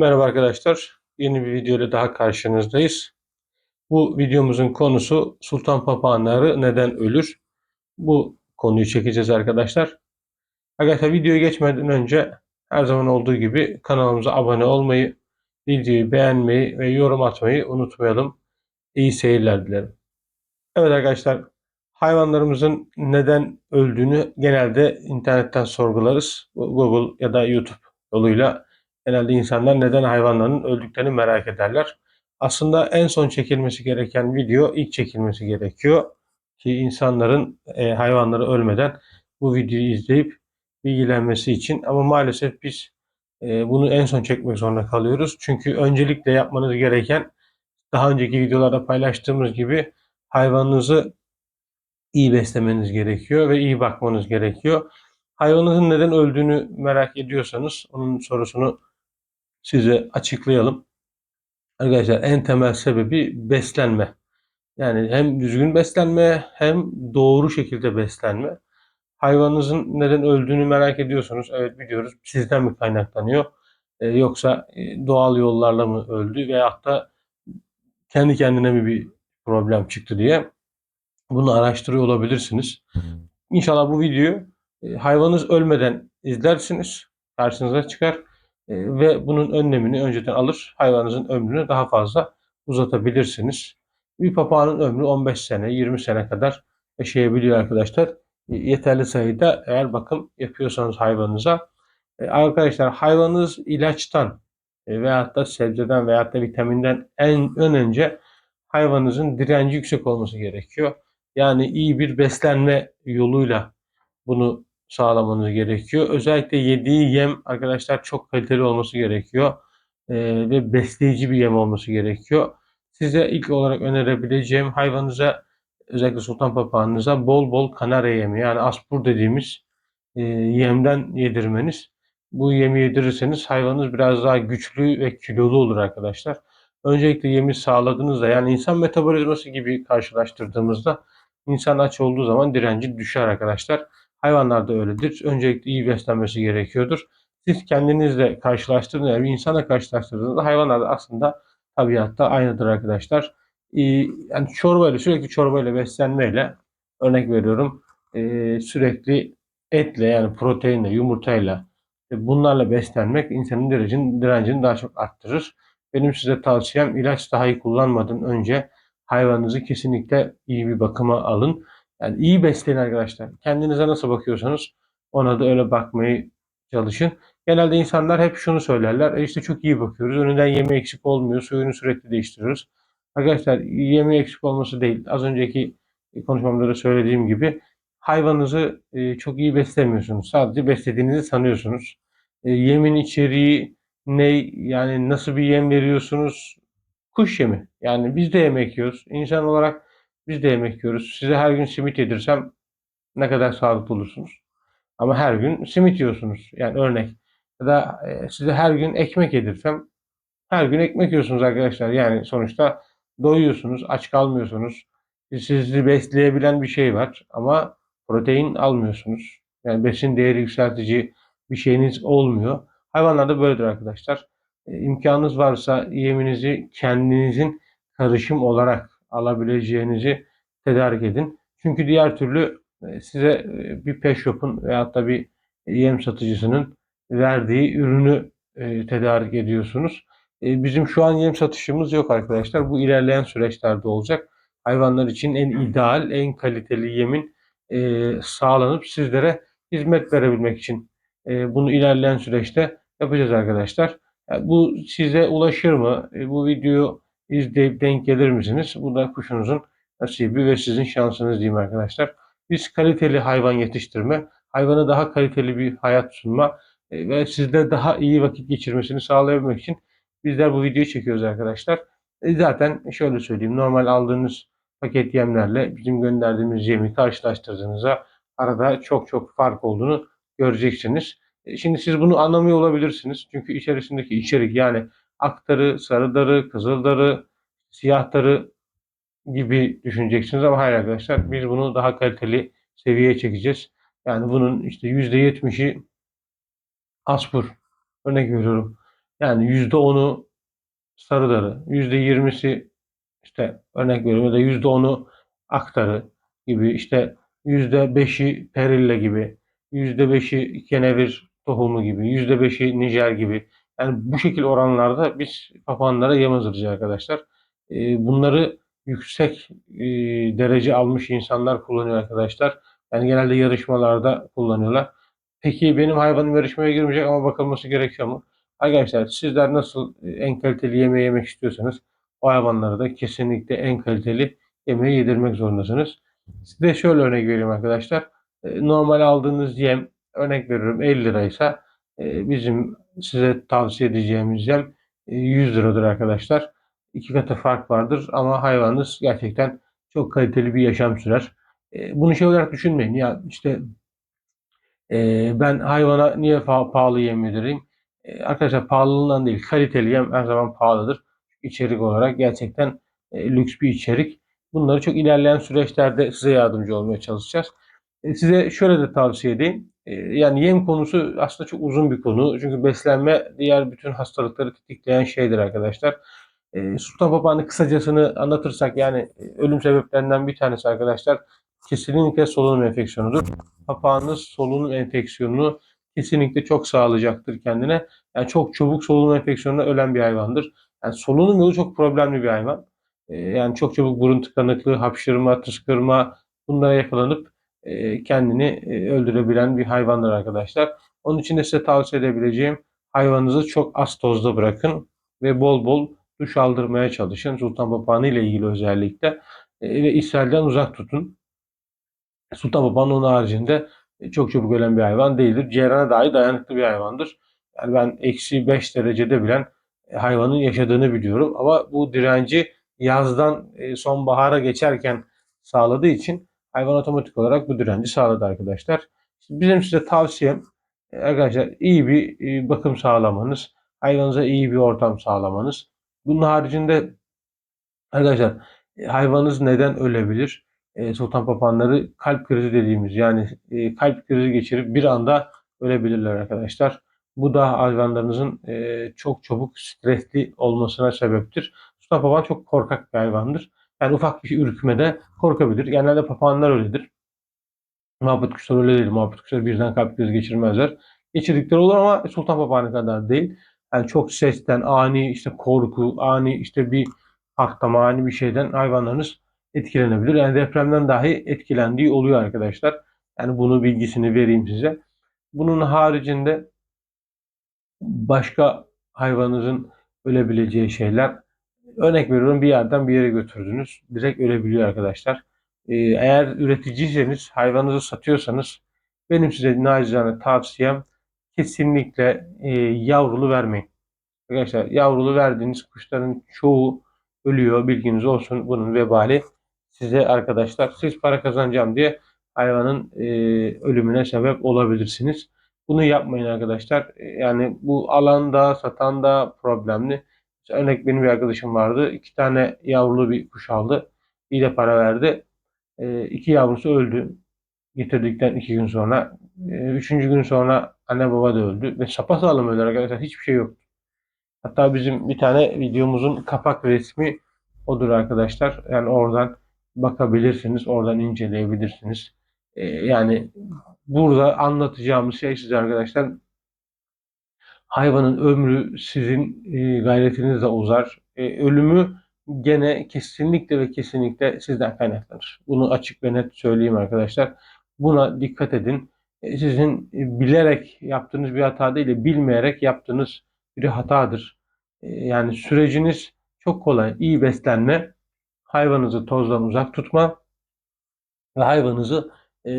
Merhaba arkadaşlar. Yeni bir video ile daha karşınızdayız. Bu videomuzun konusu sultan papağanları neden ölür? Bu konuyu çekeceğiz arkadaşlar. Arkadaşlar videoya geçmeden önce her zaman olduğu gibi kanalımıza abone olmayı, videoyu beğenmeyi ve yorum atmayı unutmayalım. İyi seyirler dilerim. Evet arkadaşlar hayvanlarımızın neden öldüğünü genelde internetten sorgularız. Google ya da YouTube yoluyla genelde insanlar neden hayvanların öldüklerini merak ederler. Aslında en son çekilmesi gereken video ilk çekilmesi gerekiyor ki insanların e, hayvanları ölmeden bu videoyu izleyip bilgilenmesi için. Ama maalesef biz e, bunu en son çekmek zorunda kalıyoruz. Çünkü öncelikle yapmanız gereken daha önceki videolarda paylaştığımız gibi hayvanınızı iyi beslemeniz gerekiyor ve iyi bakmanız gerekiyor. Hayvanınızın neden öldüğünü merak ediyorsanız onun sorusunu size açıklayalım. Arkadaşlar en temel sebebi beslenme. Yani hem düzgün beslenme hem doğru şekilde beslenme. Hayvanınızın neden öldüğünü merak ediyorsunuz. Evet biliyoruz sizden mi kaynaklanıyor? Ee, yoksa e, doğal yollarla mı öldü veyahut da kendi kendine mi bir problem çıktı diye bunu araştırıyor olabilirsiniz. İnşallah bu videoyu e, hayvanınız ölmeden izlersiniz. Karşınıza çıkar ve bunun önlemini önceden alır. Hayvanınızın ömrünü daha fazla uzatabilirsiniz. Bir papağanın ömrü 15 sene, 20 sene kadar yaşayabiliyor arkadaşlar. E, yeterli sayıda eğer bakım yapıyorsanız hayvanınıza. E, arkadaşlar hayvanınız ilaçtan e, veyahut da sebzeden veyahut da vitaminden en ön önce hayvanınızın direnci yüksek olması gerekiyor. Yani iyi bir beslenme yoluyla bunu sağlamanız gerekiyor. Özellikle yediği yem arkadaşlar çok kaliteli olması gerekiyor. Ee, ve besleyici bir yem olması gerekiyor. Size ilk olarak önerebileceğim hayvanınıza özellikle sultan papağanınıza bol bol kanarya yemi yani aspur dediğimiz e, yemden yedirmeniz. Bu yemi yedirirseniz hayvanınız biraz daha güçlü ve kilolu olur arkadaşlar. Öncelikle yemi sağladığınızda yani insan metabolizması gibi karşılaştırdığımızda insan aç olduğu zaman direnci düşer arkadaşlar. Hayvanlar da öyledir. Öncelikle iyi beslenmesi gerekiyordur. Siz kendinizle karşılaştırdığınızda, bir insana karşılaştırdığınızda hayvanlar da aslında tabiatta aynıdır arkadaşlar. Ee, yani çorbayla, sürekli çorbayla beslenmeyle örnek veriyorum e, sürekli etle yani proteinle, yumurtayla e, bunlarla beslenmek insanın direncini, direncini daha çok arttırır. Benim size tavsiyem ilaç dahi kullanmadan önce hayvanınızı kesinlikle iyi bir bakıma alın. Yani iyi besleyin arkadaşlar. Kendinize nasıl bakıyorsanız ona da öyle bakmayı çalışın. Genelde insanlar hep şunu söylerler. E işte çok iyi bakıyoruz. Önünden yeme eksik olmuyor. Suyunu sürekli değiştiriyoruz. Arkadaşlar yeme eksik olması değil. Az önceki konuşmamda da söylediğim gibi hayvanınızı e, çok iyi beslemiyorsunuz. Sadece beslediğinizi sanıyorsunuz. E, yemin içeriği ne yani nasıl bir yem veriyorsunuz? Kuş yemi. Yani biz de yemek yiyoruz. İnsan olarak biz de yemek yiyoruz. Size her gün simit yedirsem ne kadar sağlıklı olursunuz. Ama her gün simit yiyorsunuz. Yani örnek. Ya da e, size her gün ekmek yedirsem her gün ekmek yiyorsunuz arkadaşlar. Yani sonuçta doyuyorsunuz, aç kalmıyorsunuz. Sizi besleyebilen bir şey var ama protein almıyorsunuz. Yani besin değeri yükseltici bir şeyiniz olmuyor. Hayvanlarda böyledir arkadaşlar. E, imkanınız varsa yeminizi kendinizin karışım olarak alabileceğinizi tedarik edin. Çünkü diğer türlü e, size e, bir pet shop'un veyahut da bir yem satıcısının verdiği ürünü e, tedarik ediyorsunuz. Bizim şu an yem satışımız yok arkadaşlar. Bu ilerleyen süreçlerde olacak. Hayvanlar için en ideal, en kaliteli yemin sağlanıp sizlere hizmet verebilmek için bunu ilerleyen süreçte yapacağız arkadaşlar. Bu size ulaşır mı? Bu videoyu izleyip denk gelir misiniz? Bu da kuşunuzun nasibi ve sizin şansınız diyeyim arkadaşlar. Biz kaliteli hayvan yetiştirme, hayvana daha kaliteli bir hayat sunma e, ve sizde daha iyi vakit geçirmesini sağlayabilmek için bizler bu videoyu çekiyoruz arkadaşlar. E, zaten şöyle söyleyeyim, normal aldığınız paket yemlerle bizim gönderdiğimiz yemi karşılaştırdığınızda arada çok çok fark olduğunu göreceksiniz. E, şimdi siz bunu anlamıyor olabilirsiniz. Çünkü içerisindeki içerik yani aktarı, sarıdarı, kızıldarı, siyahtarı gibi düşüneceksiniz ama hayır arkadaşlar biz bunu daha kaliteli seviyeye çekeceğiz. Yani bunun işte %70'i aspur. Örnek veriyorum. Yani %10'u sarıdarı, %20'si işte örnek veriyorum ya da %10'u aktarı gibi işte %5'i perille gibi, %5'i kenevir tohumu gibi, %5'i nijer gibi. Yani bu şekil oranlarda biz papağanlara yem hazırlayacağız arkadaşlar. Ee, bunları yüksek e, derece almış insanlar kullanıyor arkadaşlar. Yani genelde yarışmalarda kullanıyorlar. Peki benim hayvanım yarışmaya girmeyecek ama bakılması gerekiyor mu? Arkadaşlar sizler nasıl en kaliteli yemeği yemek istiyorsanız o hayvanlara da kesinlikle en kaliteli yemeği yedirmek zorundasınız. Size şöyle örnek vereyim arkadaşlar. E, Normal aldığınız yem örnek veriyorum 50 liraysa e, bizim size tavsiye edeceğimiz yem e, 100 liradır arkadaşlar. İki katı fark vardır ama hayvanınız gerçekten çok kaliteli bir yaşam sürer. E, Bunu şey olarak düşünmeyin. Ya işte e, ben hayvana niye pahalı yem yedireyim? E, arkadaşlar pahalılığından değil, kaliteli yem her zaman pahalıdır. İçerik olarak gerçekten e, lüks bir içerik. Bunları çok ilerleyen süreçlerde size yardımcı olmaya çalışacağız. E, size şöyle de tavsiye edeyim. E, yani yem konusu aslında çok uzun bir konu. Çünkü beslenme diğer bütün hastalıkları tetikleyen şeydir arkadaşlar. E, Sultan papağanı kısacasını anlatırsak yani e, ölüm sebeplerinden bir tanesi arkadaşlar kesinlikle solunum enfeksiyonudur. Papağanınız solunum enfeksiyonunu kesinlikle çok sağlayacaktır kendine. Yani çok çabuk solunum enfeksiyonuna ölen bir hayvandır. Yani solunum yolu çok problemli bir hayvan. E, yani çok çabuk burun tıkanıklığı, hapşırma, tıskırma bunlara yakalanıp e, kendini e, öldürebilen bir hayvandır arkadaşlar. Onun için de size tavsiye edebileceğim hayvanınızı çok az tozda bırakın ve bol bol duş aldırmaya çalışın. Sultan papağanı ile ilgili özellikle e, ve ishalden uzak tutun. Sultan papağanı onun haricinde çok çabuk ölen bir hayvan değildir. Cerrana dahi dayanıklı bir hayvandır. Yani ben eksi 5 derecede bilen hayvanın yaşadığını biliyorum. Ama bu direnci yazdan sonbahara geçerken sağladığı için hayvan otomatik olarak bu direnci sağladı arkadaşlar. Şimdi bizim size tavsiyem e, arkadaşlar iyi bir e, bakım sağlamanız, hayvanınıza iyi bir ortam sağlamanız. Bunun haricinde arkadaşlar e, hayvanınız neden ölebilir? Sultan papağanları kalp krizi dediğimiz yani kalp krizi geçirip bir anda ölebilirler arkadaşlar. Bu da hayvanlarınızın çok çabuk stresli olmasına sebeptir. Sultan papağan çok korkak bir hayvandır. Yani ufak bir ürkmede korkabilir. Genelde papağanlar öyledir. Muhabbet kuşları öyle değil. Muhabbet kuşları birden kalp krizi geçirmezler. Geçirdikleri olur ama sultan papağanı kadar değil. Yani çok sesten, ani işte korku, ani işte bir patlama, ani bir şeyden hayvanlarınız etkilenebilir. Yani depremden dahi etkilendiği oluyor arkadaşlar. Yani bunu bilgisini vereyim size. Bunun haricinde başka hayvanınızın ölebileceği şeyler örnek veriyorum bir yerden bir yere götürdünüz. Direkt ölebiliyor arkadaşlar. Ee, eğer üreticiyseniz hayvanınızı satıyorsanız benim size nacizane tavsiyem kesinlikle e, yavrulu vermeyin. Arkadaşlar yavrulu verdiğiniz kuşların çoğu ölüyor. Bilginiz olsun. Bunun vebali size arkadaşlar. Siz para kazanacağım diye hayvanın e, ölümüne sebep olabilirsiniz. Bunu yapmayın arkadaşlar. E, Yani bu alanda, satan da problemli. Mesela örnek benim bir arkadaşım vardı. İki tane yavrulu bir kuş aldı. İyi de para verdi. E, iki yavrusu öldü. Getirdikten iki gün sonra. E, üçüncü gün sonra anne baba da öldü. Ve sapasağlam öldü arkadaşlar. Hiçbir şey yok. Hatta bizim bir tane videomuzun kapak resmi odur arkadaşlar. Yani oradan bakabilirsiniz, oradan inceleyebilirsiniz. Ee, yani burada anlatacağımız şey size arkadaşlar hayvanın ömrü sizin e, gayretinizle uzar. E, ölümü gene kesinlikle ve kesinlikle sizden kaynaklanır. Bunu açık ve net söyleyeyim arkadaşlar. Buna dikkat edin. E, sizin bilerek yaptığınız bir hata değil de bilmeyerek yaptığınız bir hatadır. Yani süreciniz çok kolay. İyi beslenme, hayvanınızı tozdan uzak tutma ve hayvanınızı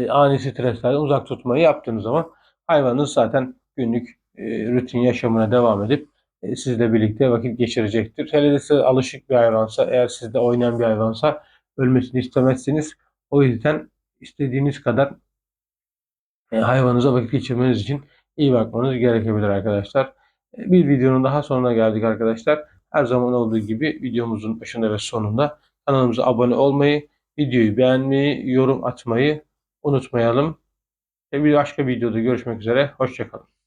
ani streslerden uzak tutmayı yaptığınız zaman hayvanınız zaten günlük e, rutin yaşamına devam edip e, sizle birlikte vakit geçirecektir. Hele de size alışık bir hayvansa, eğer sizde oynayan bir hayvansa ölmesini istemezsiniz. O yüzden istediğiniz kadar e, hayvanınıza vakit geçirmeniz için iyi bakmanız gerekebilir arkadaşlar. E, Bir videonun daha sonuna geldik arkadaşlar. Her zaman olduğu gibi videomuzun başında ve sonunda kanalımıza abone olmayı, videoyu beğenmeyi, yorum atmayı unutmayalım. Bir başka videoda görüşmek üzere. Hoşçakalın.